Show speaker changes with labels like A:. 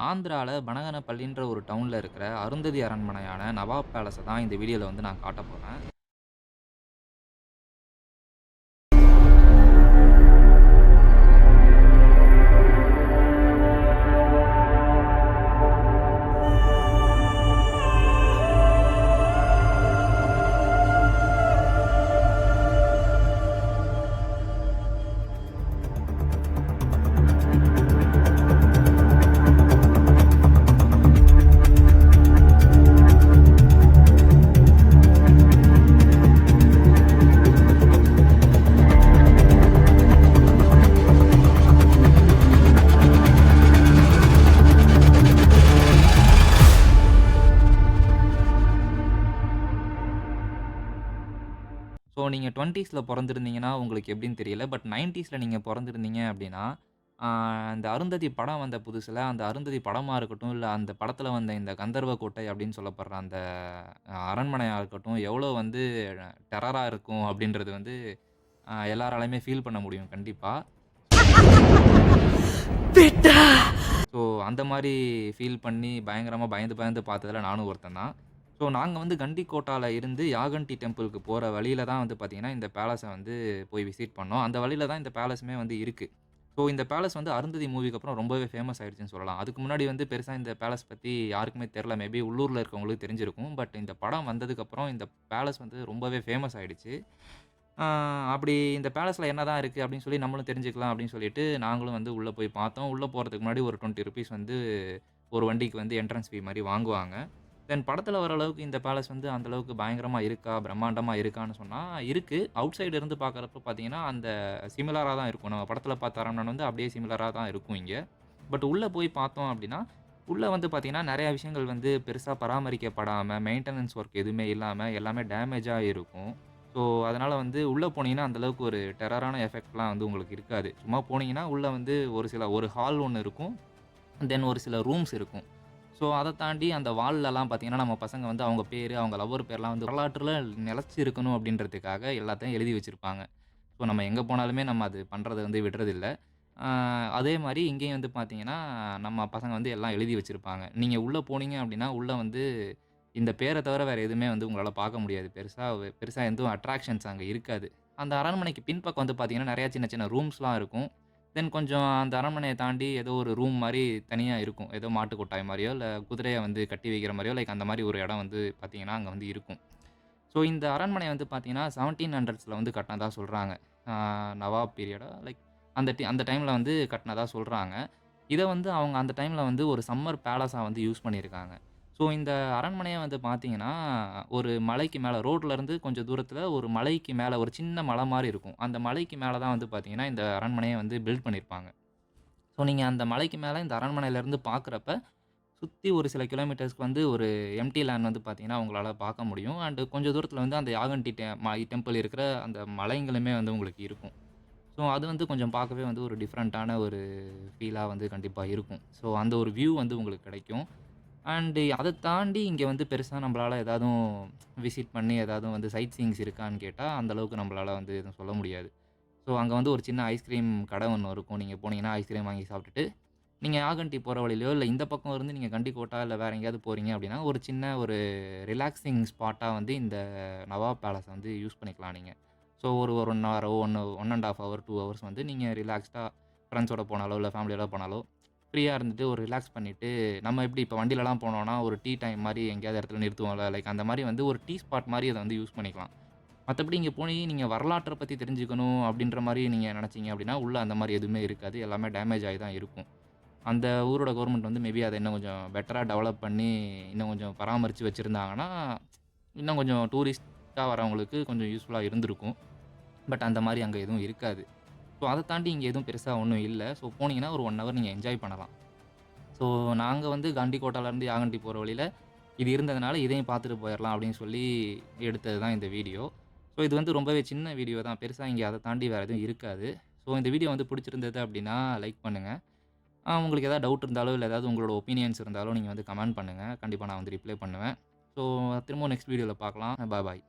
A: ஆந்திராவில் பனகனப்பள்ளின்ற ஒரு டவுனில் இருக்கிற அருந்ததி அரண்மனையான நவாப் பேலஸை தான் இந்த வீடியோவில் வந்து நான் காட்ட போகிறேன் நீங்கள் டுவெண்ட்டீஸில் பிறந்திருந்தீங்கன்னா உங்களுக்கு எப்படின்னு தெரியல. பட் நைன்ட்டீஸில் நீங்கள் பிறந்திருந்தீங்க அப்படின்னா இந்த அருந்ததி படம் வந்த புதுசில் அந்த அருந்ததி படமாக இருக்கட்டும் இல்லை அந்த படத்தில் வந்த இந்த கந்தர்வ கோட்டை அப்படின்னு சொல்லப்படுற அந்த அரண்மனையாக இருக்கட்டும் எவ்வளோ வந்து டெரராக இருக்கும் அப்படின்றது வந்து எல்லாராலையுமே ஃபீல் பண்ண முடியும் கண்டிப்பாக ஸோ அந்த மாதிரி ஃபீல் பண்ணி பயங்கரமாக பயந்து பயந்து பார்த்ததுல நானும் ஒருத்தன் தான். ஸோ நாங்கள் வந்து கண்டிக்கோட்டாவில் இருந்து யாகண்டி டெம்பிளுக்கு போகிற வழியில தான் வந்து பார்த்திங்கன்னா இந்த பேலஸை வந்து போய் விசிட் பண்ணோம். அந்த வழியில தான் இந்த பேலஸுமே வந்து இருக்குது ஸோ இந்த பேலஸ் வந்து அருந்ததி மூவிக்கு அப்புறம் ரொம்பவே ஃபேமஸ் ஆகிடுச்சின்னு சொல்லலாம். அதுக்கு முன்னாடி வந்து பெருசாக இந்த பேலஸ் பற்றி யாருக்குமே தெரில மேபி உள்ளூரில் இருக்கவங்களுக்கு தெரிஞ்சிருக்கும். பட் இந்த படம் வந்ததுக்கப்புறம் இந்த பேலஸ் வந்து ரொம்பவே ஃபேமஸ் ஆகிடுச்சு அப்படி இந்த பேலஸில் என்ன தான் இருக்குது அப்படின்னு சொல்லி நம்மளும் தெரிஞ்சுக்கலாம் அப்படின்னு சொல்லிட்டு நாங்களும் வந்து உள்ளே போய் பார்த்தோம். உள்ளே போகிறதுக்கு முன்னாடி ஒரு டுவெண்ட்டி ருபீஸ் வந்து ஒரு வண்டிக்கு வந்து என்ட்ரன்ஸ் ஃபீ மாதிரி வாங்குவாங்க. தென் படத்தில் வர அளவுக்கு இந்த பேலஸ் வந்து அந்த அளவுக்கு பயங்கரமாக இருக்கா பிரம்மாண்டமாக இருக்கான்னு சொன்னால் இருக்குது அவுட் சைடு இருந்து பார்க்குறப்ப பார்த்தீங்கன்னா அந்த சிமிலராக தான் இருக்கும். நம்ம படத்தில் பார்த்த அரண்மனை வந்து அப்படியே சிமிலராக தான் இருக்கும் இங்கே. பட் உள்ளே போய் பார்த்தோம் அப்படின்னா உள்ளே வந்து பார்த்திங்கன்னா நிறையா விஷயங்கள் வந்து பெருசாக பராமரிக்கப்படாமல் மெயின்டெனன்ஸ் ஒர்க் எதுவுமே இல்லாமல் எல்லாமே டேமேஜாக இருக்கும். ஸோ அதனால் வந்து உள்ளே போனீங்கன்னா அந்தளவுக்கு ஒரு டெரரான எஃபெக்ட்லாம் வந்து உங்களுக்கு இருக்காது. சும்மா போனீங்கன்னா உள்ளே வந்து ஒரு சில ஒரு ஹால் ஒன்று இருக்கும். தென் ஒரு சில ரூம்ஸ் இருக்கும். ஸோ அதை தாண்டி அந்த வால்லலாம் பார்த்தீங்கன்னா நம்ம பசங்க வந்து அவங்க பேர் அவங்க லவ்வர் பேர்லாம் வந்து வரலாற்றில் நிலச்சி இருக்கணும் அப்படின்றதுக்காக எல்லாத்தையும் எழுதி வச்சுருப்பாங்க. ஸோ நம்ம எங்கே போனாலுமே நம்ம அது பண்ணுறதை வந்து விடுறதில்ல. அதே மாதிரி இங்கேயும் வந்து பார்த்தீங்கன்னா நம்ம பசங்க வந்து எல்லாம் எழுதி வச்சுருப்பாங்க. நீங்கள் உள்ளே போனீங்க அப்படின்னா உள்ளே வந்து இந்த பேரை தவிர வேறு எதுவுமே வந்து உங்களால் பார்க்க முடியாது. பெருசாக பெருசாக எதுவும் அட்ராக்ஷன்ஸ் அங்கே இருக்காது. அந்த அரண்மனைக்கு பின்பக்கம் வந்து பார்த்தீங்கன்னா நிறையா சின்ன சின்ன ரூம்ஸ்லாம் இருக்கும். தென் கொஞ்சம் அந்த அரண்மனையை தாண்டி ஏதோ ஒரு ரூம் மாதிரி தனியாக இருக்கும். ஏதோ மாட்டு கொட்டாய் மாதிரியோ இல்லை குதிரையை வந்து கட்டி வைக்கிற மாதிரியோ லைக் அந்த மாதிரி ஒரு இடம் வந்து பார்த்தீங்கன்னா அங்கே வந்து இருக்கும். ஸோ இந்த அரண்மனை வந்து பார்த்தீங்கன்னா செவன்டீன் ஹண்ட்ரட்ஸில் வந்து கட்டினதாக சொல்கிறாங்க நவாப் பீரியடாக லைக் அந்த டி அந்த டைமில் வந்து கட்டினதாக சொல்கிறாங்க இதை வந்து அவங்க அந்த டைமில் வந்து ஒரு சம்மர் பேலஸாக வந்து யூஸ் பண்ணியிருக்காங்க. ஸோ இந்த அரண்மனையை வந்து பார்த்தீங்கன்னா ஒரு மலைக்கு மேலே ரோட்லேருந்து கொஞ்சம் தூரத்தில் ஒரு மலைக்கு மேலே ஒரு சின்ன மலை மாதிரி இருக்கும். அந்த மலைக்கு மேலே தான் வந்து பார்த்தீங்கன்னா இந்த அரண்மனையை வந்து பில்ட் பண்ணியிருப்பாங்க ஸோ நீங்கள் அந்த மலைக்கு மேலே இந்த அரண்மனையிலேருந்து பார்க்குறப்ப சுற்றி ஒரு சில கிலோமீட்டர்ஸ்க்கு வந்து ஒரு எம்டி லேண்ட் வந்து பார்த்தீங்கன்னா உங்களால் பார்க்க முடியும். அண்டு கொஞ்சம் தூரத்தில் வந்து அந்த யாகண்டி டெ டெம்பிள் இருக்கிற அந்த மலைங்களுமே வந்து உங்களுக்கு இருக்கும். ஸோ அது வந்து கொஞ்சம் பார்க்கவே வந்து ஒரு டிஃப்ரெண்ட்டான ஒரு ஃபீலாக வந்து கண்டிப்பாக இருக்கும். ஸோ அந்த ஒரு வியூ வந்து உங்களுக்கு கிடைக்கும். அண்டு அதை தாண்டி இங்கே வந்து பெருசாக நம்மளால் ஏதாவது விசிட் பண்ணி ஏதாவது வந்து சைட் சீங்ஸ் இருக்கான்னு கேட்டால் அந்தளவுக்கு நம்மளால் வந்து எதுவும் சொல்ல முடியாது. ஸோ அங்கே வந்து ஒரு சின்ன ஐஸ்கிரீம் கடை ஒன்று இருக்கும். நீங்கள் போனீங்கன்னா ஐஸ்கிரீம் வாங்கி சாப்பிட்டுட்டு நீங்கள் ஆகண்டி போகிற வழியிலையோ இல்லை இந்த பக்கம் இருந்து நீங்கள் கண்டிக்கோட்டா இல்லை வேறு எங்கேயாவது போகிறீங்க அப்படின்னா ஒரு சின்ன ஒரு ரிலாக்ஸிங் ஸ்பாட்டாக வந்து இந்த நவாப் பேலஸை வந்து யூஸ் பண்ணிக்கலாம் நீங்கள் ஸோ ஒரு ஒரு one ஹவரோ one one and half hour two hours வந்து நீங்கள் ரிலாக்ஸ்டாக ஃப்ரெண்ட்ஸோட போனாலோ இல்லை ஃபேமிலியோட போனாலோ ஃப்ரீயாக இருந்துட்டு ஒரு ரிலாக்ஸ் பண்ணிவிட்டு நம்ம எப்படி இப்போ வண்டியிலலாம் போனோம்னா ஒரு டீ டைம் மாதிரி எங்கேயாவது இடத்துல நிறுத்துவோம்ல லைக் அந்த மாதிரி வந்து ஒரு டீ ஸ்பாட் மாதிரி அதை வந்து யூஸ் பண்ணிக்கலாம். மற்றபடி இங்கே போய் நீங்கள் வரலாற்றை பற்றி தெரிஞ்சுக்கணும் அப்படின்ற மாதிரி நீங்கள் நினச்சிங்க அப்படின்னா உள்ளே அந்த மாதிரி எதுவுமே இருக்காது. எல்லாமே டேமேஜ் ஆகி தான் இருக்கும். அந்த ஊரோட கவர்மெண்ட் வந்து மேபி அதை இன்னும் கொஞ்சம் பெட்டராக டெவலப் பண்ணி இன்னும் கொஞ்சம் பராமரித்து வச்சுருந்தாங்கன்னா இன்னும் கொஞ்சம் டூரிஸ்ட்டாக வரவங்களுக்கு கொஞ்சம் யூஸ்ஃபுல்லாக இருந்திருக்கும். பட் அந்த மாதிரி அங்கே எதுவும் இருக்காது. ஸோ அதை தாண்டி இங்கே எதுவும் பெருசாக ஒன்றும் இல்லை. ஸோ போனீங்கன்னா ஒரு ஒன் ஹவர் நீங்கள் என்ஜாய் பண்ணலாம். ஸோ நாங்கள் வந்து காண்டிக்கோட்டாலேருந்து யாகண்டி போகிற வழியில் இது இருந்ததுனால இதையும் பார்த்துட்டு போயிடலாம் அப்படின்னு சொல்லி எடுத்தது தான் இந்த வீடியோ. ஸோ இது வந்து ரொம்பவே சின்ன வீடியோ தான். பெருசாக இங்கே அதை தாண்டி வேறு எதுவும் இருக்காது. ஸோ இந்த வீடியோ வந்து பிடிச்சிருந்தது அப்படின்னா லைக் பண்ணுங்கள் உங்களுக்கு எதாவது டவுட் இருந்தாலோ இல்லை ஏதாவது உங்களோட ஒப்பீனியன்ஸ் இருந்தாலும் நீங்கள் வந்து கமெண்ட் பண்ணுங்கள் கண்டிப்பாக நான் வந்து ரிப்ளை பண்ணுவேன். ஸோ திரும்பவும் நெக்ஸ்ட் வீடியோவில் பார்க்கலாம். பாய் பாய்